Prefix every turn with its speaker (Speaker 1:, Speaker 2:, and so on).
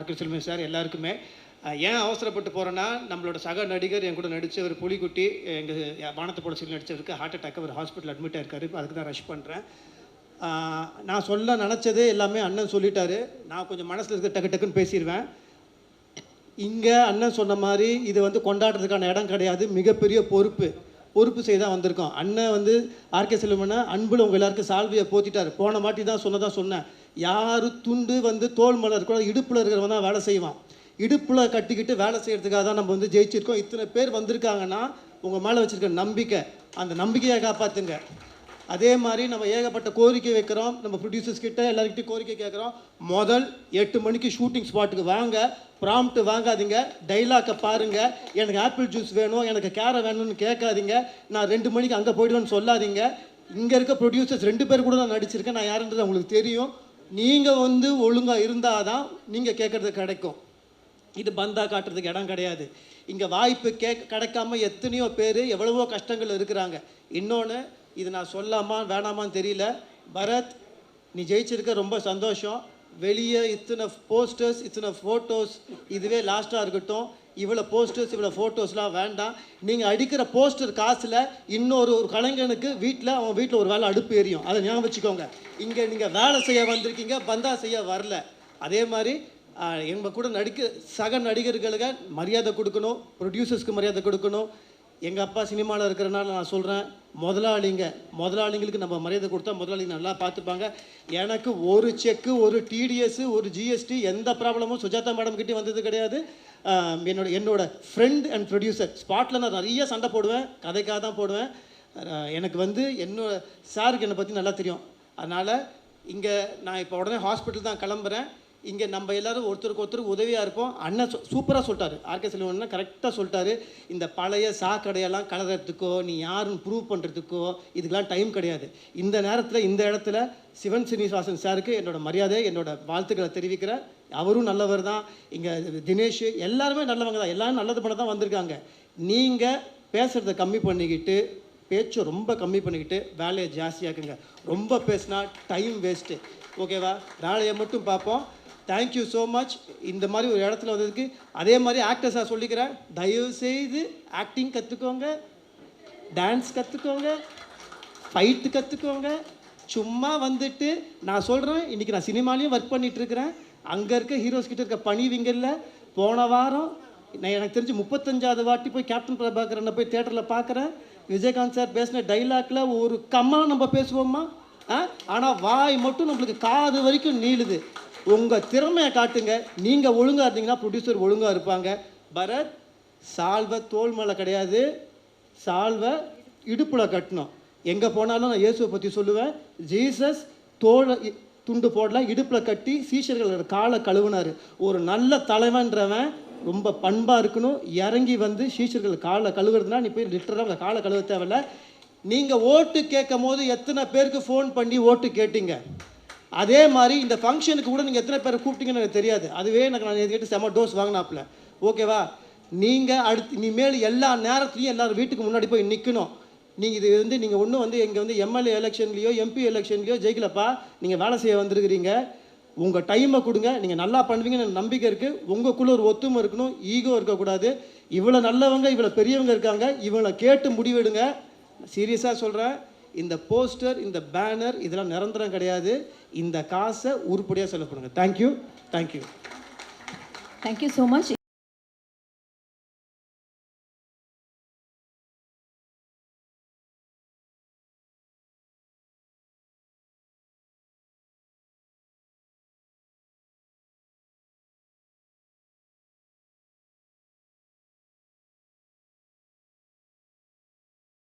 Speaker 1: Doctor Selvan sir எல்லாருக்குமே. ஏன் அவசரப்பட்டு போகிறேன்னா நம்மளோட சக நடிகர் என் கூட நடித்த ஒரு புலிக்குட்டி எங்கள் வானத்தை போட சொல்லி நடித்தவருக்கு ஹார்ட் அட்டாக் அவர் ஹாஸ்பிட்டல் அட்மிட் ஆயிருக்காரு. இப்போ அதுக்கு தான் ரஷ் பண்ணுறேன் நான் சொல்ல நினச்சதே எல்லாமே அண்ணன் சொல்லிட்டாரு. நான் கொஞ்சம் மனசில் இருக்க டக்கு டக்குன்னு பேசிடுவேன் இங்கே அண்ணன் சொன்ன மாதிரி இது வந்து கொண்டாடுறதுக்கான இடம் கிடையாது. மிகப்பெரிய பொறுப்பு. பொறுப்பு செய்ய தான் வந்திருக்கோம். அண்ணன் வந்து ஆர்கே செல்வம்னா அன்புல உங்கள் எல்லாருக்கும் சால்வியை போத்திட்டார். போன மாட்டி தான் சொன்னதான் சொன்னேன். யார் துண்டு வந்து தோல் மலர் கூட இடுப்பில் இருக்கிறவன் தான் வேலை செய்வான். இடுப்பில் கட்டிக்கிட்டு வேலை செய்கிறதுக்காக தான் நம்ம வந்து ஜெயிச்சிருக்கோம். இத்தனை பேர் வந்திருக்காங்கன்னா உங்கள் மேலே வச்சுருக்க நம்பிக்கை அந்த நம்பிக்கையை காப்பாற்றுங்க அதே மாதிரி நம்ம ஏகப்பட்ட கோரிக்கை வைக்கிறோம். நம்ம ப்ரொடியூசர்ஸ் கிட்ட எல்லாருக்கிட்டையும் கோரிக்கை கேட்குறோம் முதல் எட்டு மணிக்கு ஷூட்டிங் ஸ்பாட்டுக்கு வாங்க. ப்ராம்ப்ட் வாங்காதீங்க. டைலாக்கை பாருங்கள் எனக்கு ஆப்பிள் ஜூஸ் வேணும் எனக்கு கேரை வேணும்னு கேட்காதீங்க. நான் ரெண்டு மணிக்கு அங்கே போயிடுவேன்னு சொல்லாதீங்க. இங்கே இருக்க ப்ரொடியூசர்ஸ் ரெண்டு பேர் கூட நான் நடிச்சிருக்கேன். நான் யாருன்றது உங்களுக்கு தெரியும். நீங்கள் வந்து ஒழுங்காக இருந்தால் தான் நீங்கள் கேட்குறது கிடைக்கும். இது பந்தா காட்டுறதுக்கு இடம் கிடையாது. இங்கே வாய்ப்பு கே கிடைக்காம எத்தனையோ பேர் எவ்வளவோ கஷ்டங்கள் இருக்கிறாங்க. இன்னொன்று இது நான் சொல்லாமா வேணாமான்னு தெரியல. பரத் நீ ஜெயிச்சிருக்க ரொம்ப சந்தோஷம். வெளியே இத்தனை போஸ்டர்ஸ் இத்தனை ஃபோட்டோஸ் இதுவே லாஸ்ட்டாக இருக்கட்டும். இவ்வளோ போஸ்டர்ஸ் இவ்வளோ ஃபோட்டோஸ்லாம் வேண்டாம். நீங்கள் அடிக்கிற போஸ்டர் காசில் இன்னொரு ஒரு கலைஞனுக்கு வீட்டில் அவன் வீட்டில் ஒரு வேலை அடுப்பு எரியும். அதை ஞாபகம் வச்சுக்கோங்க. இங்கே நீங்கள் வேலை செய்ய வந்திருக்கீங்க பந்தா செய்ய வரல. அதே மாதிரி எங்கள் கூட நடிக்க சக நடிகர்களுக்கு மரியாதை கொடுக்கணும் ப்ரொடியூசர்ஸ்க்கு மரியாதை கொடுக்கணும். எங்கள் அப்பா சினிமாவில் இருக்கிறனால நான் சொல்கிறேன் முதலாளிங்க முதலாளிங்களுக்கு நம்ம மரியாதை கொடுத்தா முதலாளிங்க நல்லா பார்த்துப்பாங்க. எனக்கு ஒரு செக்கு ஒரு டிடிஎஸ் ஒரு ஜிஎஸ்டி எந்த ப்ராப்ளமும் சுஜாதா மேடம் கிட்டே வந்தது கிடையாது. என்னோட என்னோட ஃப்ரெண்ட் அண்ட் ப்ரொடியூசர் ஸ்பாட்டில் நான் நிறைய சண்டை போடுவேன் கதைக்காக தான் போடுவேன். எனக்கு வந்து என்னோட சாருக்கு என்னை பற்றி நல்லா தெரியும். அதனால் இங்கே நான் இப்போ உடனே ஹாஸ்பிட்டல் தான் கிளம்புறேன். இங்கே நம்ம எல்லாரும் ஒருத்தருக்கு ஒருத்தருக்கு உதவியாக இருப்போம். அண்ணன் சூப்பராக சொல்லிட்டாரு. ஆர்கே செல்வன்னா கரெக்டாக சொல்லிட்டாரு. இந்த பழைய சாக்கடையெல்லாம் கலர்றதுக்கோ நீ யாருன்னு ப்ரூவ் பண்ணுறதுக்கோ இதுக்கெல்லாம் டைம் கிடையாது. இந்த நேரத்தில் இந்த இடத்துல சிவன் சீனிவாசன் சாருக்கு என்னோடய மரியாதை என்னோடய வாழ்த்துக்களை தெரிவிக்கிறேன் அவரும் நல்லவர் தான். இங்கே தினேஷ் எல்லாருமே நல்லவங்க தான். எல்லாரும் நல்லது பண்ண தான் வந்திருக்காங்க. நீங்கள் பேசுகிறத கம்மி பண்ணிக்கிட்டு பேச்சை ரொம்ப கம்மி பண்ணிக்கிட்டு வேலையை ஜாஸ்தியாக்குங்க. ரொம்ப பேசினா டைம் வேஸ்ட்டு ஓகேவா? வேலையை மட்டும் பார்ப்போம். தேங்க்யூ ஸோ மச் இந்த மாதிரி ஒரு இடத்துல வந்ததுக்கு அதே மாதிரி ஆக்டர்ஸாக சொல்லிக்கிறேன். தயவு செய்து ஆக்டிங் கற்றுக்கோங்க டான்ஸ் கற்றுக்கோங்க ஃபைட்டு கற்றுக்கோங்க சும்மா வந்துட்டு நான் சொல்கிறேன் இன்றைக்கி நான் சினிமாலையும் ஒர்க் பண்ணிகிட்ருக்கிறேன் அங்கே இருக்க ஹீரோஸ் கிட்ட இருக்க பணிவிங்கல்ல போன வாரம் நான் எனக்கு தெரிஞ்சு முப்பத்தஞ்சாவது வாட்டி போய் கேப்டன் பிரபாகரனை போய் தேட்டரில் பார்க்குறேன் விஜயகாந்த் சார் பேசின டைலாக்ல ஒரு கம்மா நம்ம பேசுவோமா? ஆனால் வாய் மட்டும் நம்மளுக்கு காது வரைக்கும் நீளுது. உங்கள் திறமையை காட்டுங்க. நீங்கள் ஒழுங்காக இருந்தீங்கன்னா ப்ரொடியூசர் ஒழுங்காக இருப்பாங்க. பரத் சால்வை தோல் மேலே கிடையாது. சால்வை இடுப்பில் கட்டணும். எங்கே போனாலும் நான் இயேசுவை பற்றி சொல்லுவேன். ஜீசஸ் தோலை துண்டு போடல இடுப்பில் கட்டி சீஷர்களோட காலை கழுவுனார். ஒரு நல்ல தலைவன்றவன் ரொம்ப பண்பாக இருக்கணும். இறங்கி வந்து சீஷர்கள் காலை கழுவுறதுனா நீ போய் லிட்டராக காலை கழுவ தேவையில்ல. நீங்கள் ஓட்டு கேட்கும் போது எத்தனை பேருக்கு ஃபோன் பண்ணி ஓட்டு கேட்டீங்க? அதே மாதிரி இந்த ஃபங்க்ஷனுக்கு கூட நீங்கள் எத்தனை பேரை கூப்பிட்டீங்கன்னு எனக்கு தெரியாது. அதுவே எனக்கு நான் கேட்டு செம டோஸ் வாங்கினாப்புல. ஓகேவா நீங்கள் அடுத்து இனிமேல் எல்லா நேரத்துலையும் எல்லோரும் வீட்டுக்கு முன்னாடி போய் நிற்கணும் நீங்கள் இது வந்து நீங்கள் ஒன்றும் வந்து இங்கே வந்து எம்எல்ஏ எலெக்ஷன்லையோ எம்பி எலெக்ஷன்லையோ ஜெயிக்கலப்பா. நீங்கள் வேலை செய்ய வந்திருக்கிறீங்க. உங்கள் டைமை கொடுங்க. நீங்கள் நல்லா பண்ணுவீங்கன்னு எனக்கு நம்பிக்கை இருக்குது உங்களுக்குள்ள ஒரு ஒத்துமை இருக்கணும். ஈகோ இருக்கக்கூடாது. இவ்வளோ நல்லவங்க இவ்வளோ பெரியவங்க இருக்காங்க. இவங்களை கேட்டு முடிவெடுங்க. சீரியஸாக சொல்கிறேன் இந்த போஸ்டர் இந்த பேனர் இதெல்லாம் நிரந்தரம் கிடையாது. இந்த காசை உருப்படியாக செலவு பண்ணுங்கள் thank you thank you
Speaker 2: thank you so much